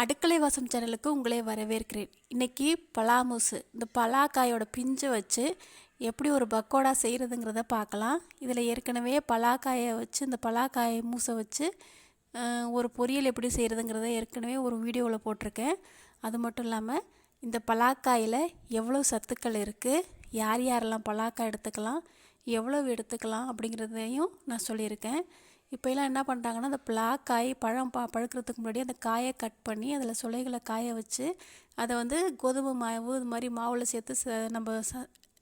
அடுக்களை வாசம் சேனலுக்கு உங்களே வரவேற்கிறேன். இன்றைக்கி பலாமூசு. இந்த பலாக்காயோட பிஞ்சை வச்சு எப்படி ஒரு பக்கோடா செய்கிறதுங்கிறத பார்க்கலாம். இதில் ஏற்கனவே பலாக்காயை வச்சு இந்த பலாக்காயை மூசை வச்சு ஒரு பொரியல் எப்படி செய்கிறதுங்கிறத ஏற்கனவே ஒரு வீடியோவில் போட்டிருக்கேன். அது மட்டும் இல்லாமல் இந்த பலாக்காயில் எவ்வளோ சத்துக்கள் இருக்குது யார் யாரெல்லாம் பலாக்காய் எடுத்துக்கலாம் எவ்வளோ எடுத்துக்கலாம் அப்படிங்கிறதையும் நான் சொல்லியிருக்கேன். இப்போ எல்லாம் என்ன பண்ணுறாங்கன்னா அந்த பலாக்காய் பழம் ப பழுக்கிறதுக்கு முன்னாடி அந்த காயை கட் பண்ணி அதில் சுளைகளை காய வச்சு அதை வந்து கோதுமை மாவு இது மாதிரி மாவில் சேர்த்து ச நம்ம ச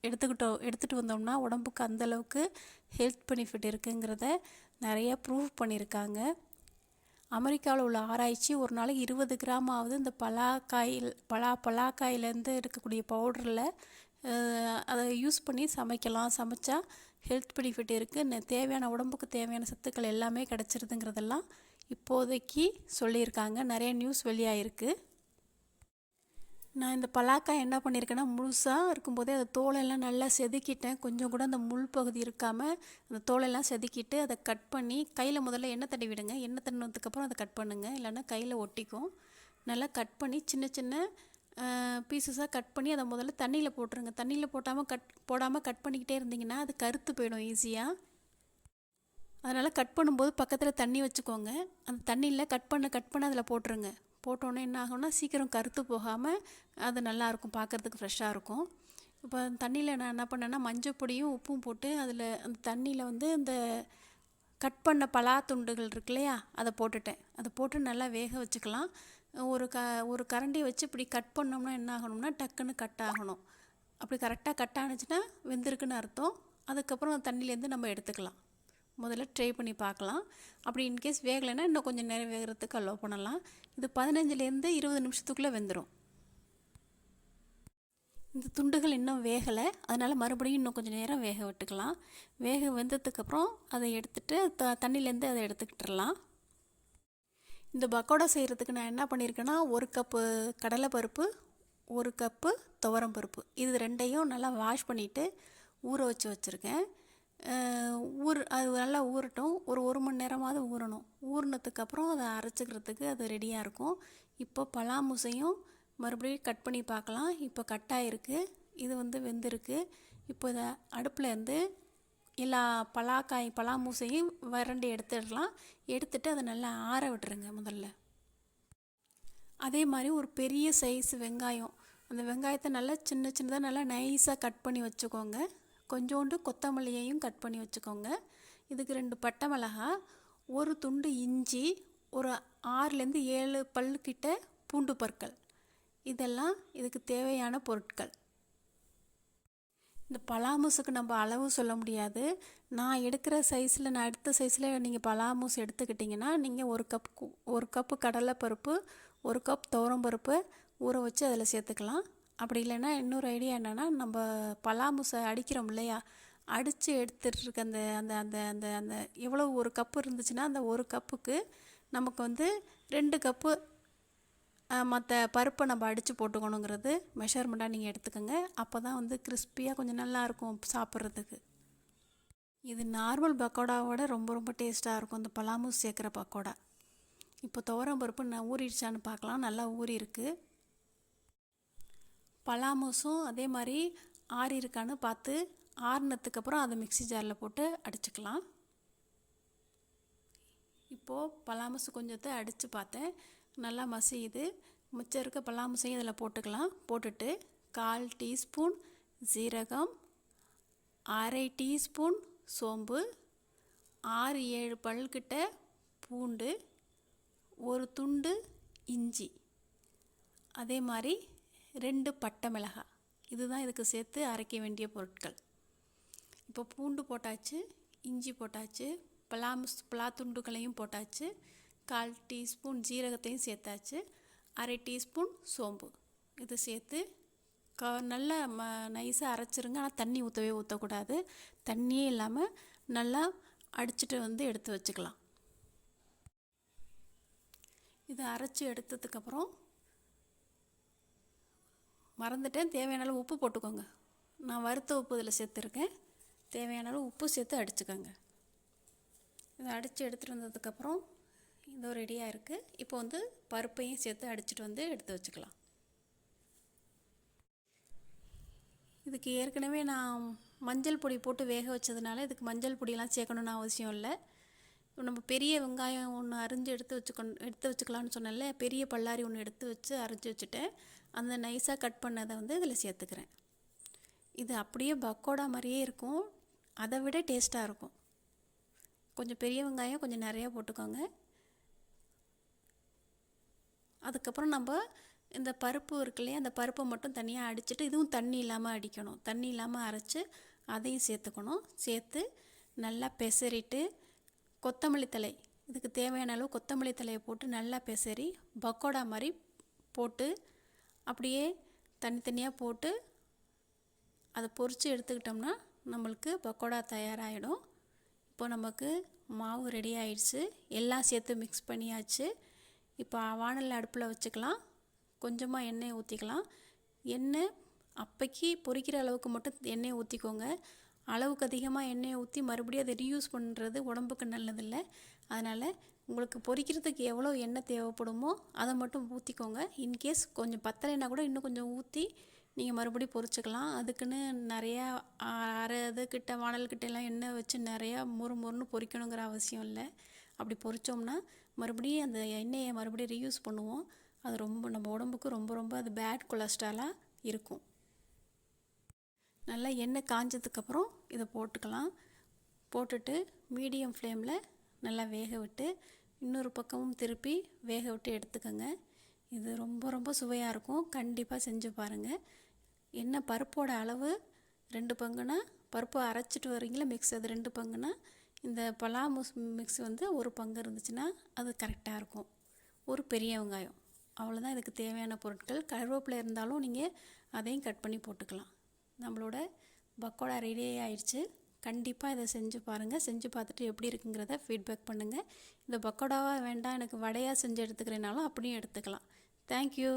எடுத்துக்கிட்டோம் எடுத்துகிட்டு வந்தோம்னா உடம்புக்கு அந்தளவுக்கு ஹெல்த் பெனிஃபிட் இருக்குங்கிறத நிறைய ப்ரூவ் பண்ணியிருக்காங்க. அமெரிக்காவில் உள்ள ஆராய்ச்சி ஒரு நாளைக்கு இருபது கிராம் ஆகுது இந்த பலாக்காயில் பலா பலாக்காயிலேருந்து இருக்கக்கூடிய பவுடரில் அதை யூஸ் பண்ணி சமைக்கலாம். சமைச்சா ஹெல்த் பெனிஃபிட் இருக்குது தேவையான உடம்புக்கு தேவையான சத்துக்கள் எல்லாமே கிடச்சிருதுங்கிறதெல்லாம் இப்போதைக்கு சொல்லியிருக்காங்க. நிறைய நியூஸ் வெளியாகிருக்கு நான் இந்த பலாக்காய் என்ன பண்ணியிருக்கேன்னா முழுசாக இருக்கும்போதே அந்த தோலெல்லாம் நல்லா செதுக்கிட்டேன். கொஞ்சம் கூட அந்த முள் பகுதி இருக்காமல் அந்த தோலெல்லாம் செதுக்கிட்டு அதை கட் பண்ணி கையில் முதல்ல எண்ணெய் தட்டி விடுங்க. எண்ணெய் தட்டினதுக்கப்புறம் அதை கட் பண்ணுங்கள் இல்லைன்னா கையில் ஒட்டிக்கும். நல்லா கட் பண்ணி சின்ன சின்ன பீசஸாக கட் பண்ணி அதை முதல்ல தண்ணியில் போட்டுருங்க. தண்ணியில் போட்டாமல் கட் போடாமல் கட் பண்ணிக்கிட்டே இருந்தீங்கன்னா அது கருத்து போயிடும் ஈஸியாக அதனால் கட் பண்ணும்போது பக்கத்தில் தண்ணி வச்சுக்கோங்க. அந்த தண்ணியில் கட் பண்ண கட் பண்ண அதில் போட்டுருங்க. போட்டோன்னே என்ன ஆகும்னா சீக்கிரம் கருத்து போகாமல் அது நல்லாயிருக்கும் பார்க்குறதுக்கு ஃப்ரெஷ்ஷாக இருக்கும். இப்போ தண்ணியில் நான் என்ன பண்ணேன்னா மஞ்சள் பொடியும் உப்பும் போட்டு அதில் அந்த தண்ணியில் வந்து அந்த கட் பண்ண பலா துண்டுகள் இருக்கு இல்லையா அதை போட்டுட்டேன். அதை போட்டு நல்லா வேக வச்சுக்கலாம். ஒரு க ஒரு கரண்டியை வச்சு இப்படி கட் பண்ணோம்னா என்ன ஆகணும்னா டக்குன்னு கட் ஆகணும். அப்படி கரெக்டாக கட் ஆனிச்சுன்னா வெந்திருக்குன்னு அர்த்தம். அதுக்கப்புறம் அந்த தண்ணியிலேருந்து நம்ம எடுத்துக்கலாம். முதல்ல ட்ரை பண்ணி பார்க்கலாம். அப்படி இன்கேஸ் வேகலைன்னா இன்னும் கொஞ்சம் நேரம் வேகிறதுக்கு அலோவ் பண்ணலாம். இது பதினஞ்சுலேருந்து இருபது நிமிஷத்துக்குள்ளே வெந்துடும் இந்த துண்டுகள் இன்னும் வேகலை. அதனால் மறுபடியும் இன்னும் கொஞ்சம் நேரம் வேக விட்டுக்கலாம். வேக வெந்ததுக்கப்புறம் அதை எடுத்துகிட்டு த தண்ணியிலேருந்து அதை எடுத்துக்கிட்டுலாம் இந்த பக்கோடா செய்கிறதுக்கு நான் என்ன பண்ணியிருக்கேன்னா ஒரு கப்பு கடலைப்பருப்பு ஒரு கப்பு துவரம் பருப்பு. இது ரெண்டையும் நல்லா வாஷ் பண்ணிவிட்டு ஊற வச்சு வச்சுருக்கேன். ஊர் அது நல்லா ஊறட்டும். ஒரு ஒரு மணி நேரமாவது ஊறணும். ஊறினதுக்கப்புறம் அதை அரைச்சிக்கிறதுக்கு அது ரெடியாக இருக்கும். இப்போ பலாமுசையும் மறுபடியும் கட் பண்ணி பார்க்கலாம். இப்போ கட் ஆகிருக்கு இது வந்து வெந்திருக்கு. இப்போ இதை அடுப்பில் இருந்து எல்லா பலாக்காய் பலா மூசையும் வறண்டி எடுத்துடலாம். எடுத்துட்டு அதை நல்லா ஆற விட்டுருங்க முதல்ல. அதே மாதிரி ஒரு பெரிய சைஸ் வெங்காயம். அந்த வெங்காயத்தை நல்லா சின்ன சின்னதாக நல்லா நைஸாக கட் பண்ணி வச்சுக்கோங்க. கொஞ்சோண்டு கொத்தமல்லியையும் கட் பண்ணி வச்சுக்கோங்க. இதுக்கு ரெண்டு பட்டை மிளகா ஒரு துண்டு இஞ்சி ஒரு ஆறுலேருந்து ஏழு பல்லுக்கிட்ட பூண்டு பற்கள். இதெல்லாம் இதுக்கு தேவையான பொருட்கள். இந்த பலாமூஸுக்கு நம்ம அளவு சொல்ல முடியாது. நான் எடுக்கிற சைஸில் நான் எடுத்த சைஸில் நீங்கள் பலாமூஸ் எடுத்துக்கிட்டிங்கன்னா நீங்கள் ஒரு கப் ஒரு கப்பு கடலைப்பருப்பு ஒரு கப் துவரம்பருப்பு ஊற வச்சு அதில் சேர்த்துக்கலாம். அப்படி இல்லைன்னா இன்னொரு ஐடியா என்னென்னா நம்ம பலாமூசை அடிக்கிறோம் இல்லையா? அடித்து எடுத்துகிட்டு இருக்க அந்த அந்த அந்த அந்த அந்த எவ்வளோ ஒரு கப்பு இருந்துச்சுன்னா அந்த ஒரு கப்புக்கு நமக்கு வந்து ரெண்டு கப்பு மற்ற பருப்பை நம்ம அடித்து போட்டுக்கணுங்கிறது மெஷர்மெண்ட்டாக நீங்கள் எடுத்துக்கோங்க. அப்போ தான் வந்து கிறிஸ்பியாக கொஞ்சம் நல்லாயிருக்கும் சாப்பிட்றதுக்கு. இது நார்மல் பக்கோடாவோட ரொம்ப ரொம்ப டேஸ்ட்டாக இருக்கும். இந்த பலாமூஸ் சேர்க்குற பக்கோடா. இப்போ துவரம் பருப்பு நான் ஊறிடுச்சான்னு பார்க்கலாம். நல்லா ஊறி இருக்கு. பலாமூஸும் அதே மாதிரி ஆறி இருக்கான்னு பார்த்து ஆறுனதுக்கப்புறம் அதை மிக்ஸி ஜாரில் போட்டு அடிச்சுக்கலாம். இப்போது பலாமூசு கொஞ்சத்தை அடித்து பார்த்தேன். நல்லா மசியுது. மிச்சம் இருக்க பலாமூசையும் இதில் போட்டுக்கலாம். போட்டுட்டு கால் டீஸ்பூன் ஜீரகம் அரை டீஸ்பூன் சோம்பு ஆறு ஏழு பல்கிட்ட பூண்டு ஒரு துண்டு இஞ்சி. அதே மாதிரி ரெண்டு பட்டை மிளகாய். இதுதான் இதுக்கு சேர்த்து அரைக்க வேண்டிய பொருட்கள். இப்போ பூண்டு போட்டாச்சு இஞ்சி போட்டாச்சு பலாமுஸ் பலா துண்டுகளையும் போட்டாச்சு. கால் டீஸ்பூன் ஜீரகத்தையும் சேர்த்தாச்சு. அரை டீஸ்பூன் சோம்பு. இது சேர்த்து க நல்லா ம நைஸாக அரைச்சிருங்க. ஆனால் தண்ணி ஊற்றவே ஊற்றக்கூடாது தண்ணியே இல்லாமல் நல்லா அடிச்சிட்டு வந்து எடுத்து வச்சுக்கலாம். இதை அரைச்சி எடுத்ததுக்கப்புறம் மறந்துட்டேன். தேவையான அளவு உப்பு போட்டுக்கோங்க. நான் வறுத்த உப்பு இதில் சேர்த்துருக்கேன். தேவையான அளவு உப்பு சேர்த்து அடிச்சுக்கோங்க. இதை அடித்து எடுத்துகிட்டு வந்ததுக்கப்புறம் இதோ ரெடியாக இருக்குது இப்போ வந்து பருப்பையும் சேர்த்து அடிச்சிட்டு வந்து எடுத்து வச்சுக்கலாம். இதுக்கு ஏற்கனவே நான் மஞ்சள் பொடி போட்டு வேக வச்சதுனால இதுக்கு மஞ்சள் பொடியெல்லாம் சேர்க்கணுன்னு அவசியம் இல்லை. நம்ம பெரிய வெங்காயம் ஒன்று அரிஞ்சு எடுத்து வச்சுக்கணும் எடுத்து வச்சுக்கலான்னு சொன்னேன்ல பெரிய பல்லாரி ஒன்று எடுத்து வச்சு அரிஞ்சு வச்சுட்டேன். அந்த நைஸாக கட் பண்ணதை வந்து இதில் சேர்த்துக்கிறேன். இது அப்படியே பக்கோடா மாதிரியே இருக்கும். அதை விட டேஸ்ட்டாக இருக்கும். கொஞ்சம் பெரிய வெங்காயம் கொஞ்சம் நிறையா போட்டுக்கோங்க. அதுக்கப்புறம் நம்ம இந்த பருப்பு இருக்கு இல்லையா அந்த பருப்பை மட்டும் தனியாக அடிச்சுட்டு இதுவும் தண்ணி இல்லாமல் அடிக்கணும். தண்ணி இல்லாமல் அரைச்சி அதையும் சேர்த்துக்கணும். சேர்த்து நல்லா பெசரிட்டு கொத்தமல்லி தழை இதுக்கு தேவையான அளவு கொத்தமல்லி தலையை போட்டு நல்லா பெசரி பக்கோடா மாதிரி போட்டு அப்படியே தனித்தனியாக போட்டு அதை பொறித்து எடுத்துக்கிட்டோம்னா நம்மளுக்கு பக்கோடா தயாராகிடும் இப்போ நமக்கு மாவு ரெடி ஆயிடுச்சு. எல்லாம் சேர்த்து மிக்ஸ் பண்ணியாச்சு. இப்போ வாணலில் அடுப்பில் வச்சுக்கலாம். கொஞ்சமாக எண்ணெய் ஊற்றிக்கலாம் எண்ணெய் அப்போக்கி பொரிக்கிற அளவுக்கு மட்டும் எண்ணெய் ஊற்றிக்கோங்க அளவுக்கு அதிகமாக எண்ணெயை ஊற்றி மறுபடியும் அதை ரீயூஸ் பண்ணுறது உடம்புக்கு நல்லதில்லை. அதனால் உங்களுக்கு பொரிக்கிறதுக்கு எவ்வளோ எண்ணெய் தேவைப்படுமோ அதை மட்டும் ஊற்றிக்கோங்க இன்கேஸ் கொஞ்சம் பத்தலைன்னா கூட இன்னும் கொஞ்சம் ஊற்றி நீங்கள் மறுபடியும் பொரிச்சுக்கலாம். அதுக்குன்னு நிறையா அரை இது கிட்ட வானல் கிட்ட எல்லாம் எண்ணெய் வச்சு நிறையா முறு முறுன்னு பொரிக்கணுங்கிற அவசியம் இல்லை. அப்படி பொரித்தோம்னா மறுபடியும் அந்த எண்ணெயை மறுபடியும் ரீயூஸ் பண்ணுவோம். அது ரொம்ப நம்ம உடம்புக்கு ரொம்ப ரொம்ப அது பேட் கொலஸ்ட்ராலாக இருக்கும். நல்லா எண்ணெய் காஞ்சதுக்கப்புறம் இதை போட்டுக்கலாம். போட்டுட்டு மீடியம் ஃப்ளேமில் நல்லா வேக விட்டு இன்னொரு பக்கமும் திருப்பி வேக விட்டு எடுத்துக்கோங்க. இது ரொம்ப ரொம்ப சுவையாக இருக்கும். கண்டிப்பாக செஞ்சு பாருங்கள் என்ன பருப்போட அளவு ரெண்டு பங்குனா பருப்பு அரைச்சிட்டு வரீங்களா மிக்ஸ் அது ரெண்டு பங்குனா இந்த பலா முஸ் மிக்ஸ் வந்து ஒரு பங்கு இருந்துச்சுன்னா அது கரெக்டாக இருக்கும். ஒரு பெரிய வெங்காயம். அவ்வளோதான் இதுக்கு தேவையான பொருட்கள். கருவேப்பிலை இருந்தாலும் நீங்கள் அதையும் கட் பண்ணி போட்டுக்கலாம். நம்மளோட பக்கோடா ரெடி ஆயிடுச்சு. கண்டிப்பாக இதை செஞ்சு பாருங்கள் செஞ்சு பார்த்துட்டு எப்படி இருக்குங்கிறத ஃபீட்பேக் பண்ணுங்கள் இந்த பக்கோடாவாக வேண்டாம் எனக்கு வடையாக செஞ்சு எடுத்துக்கிறேனாலும் அப்படியும் எடுத்துக்கலாம். தேங்க்யூ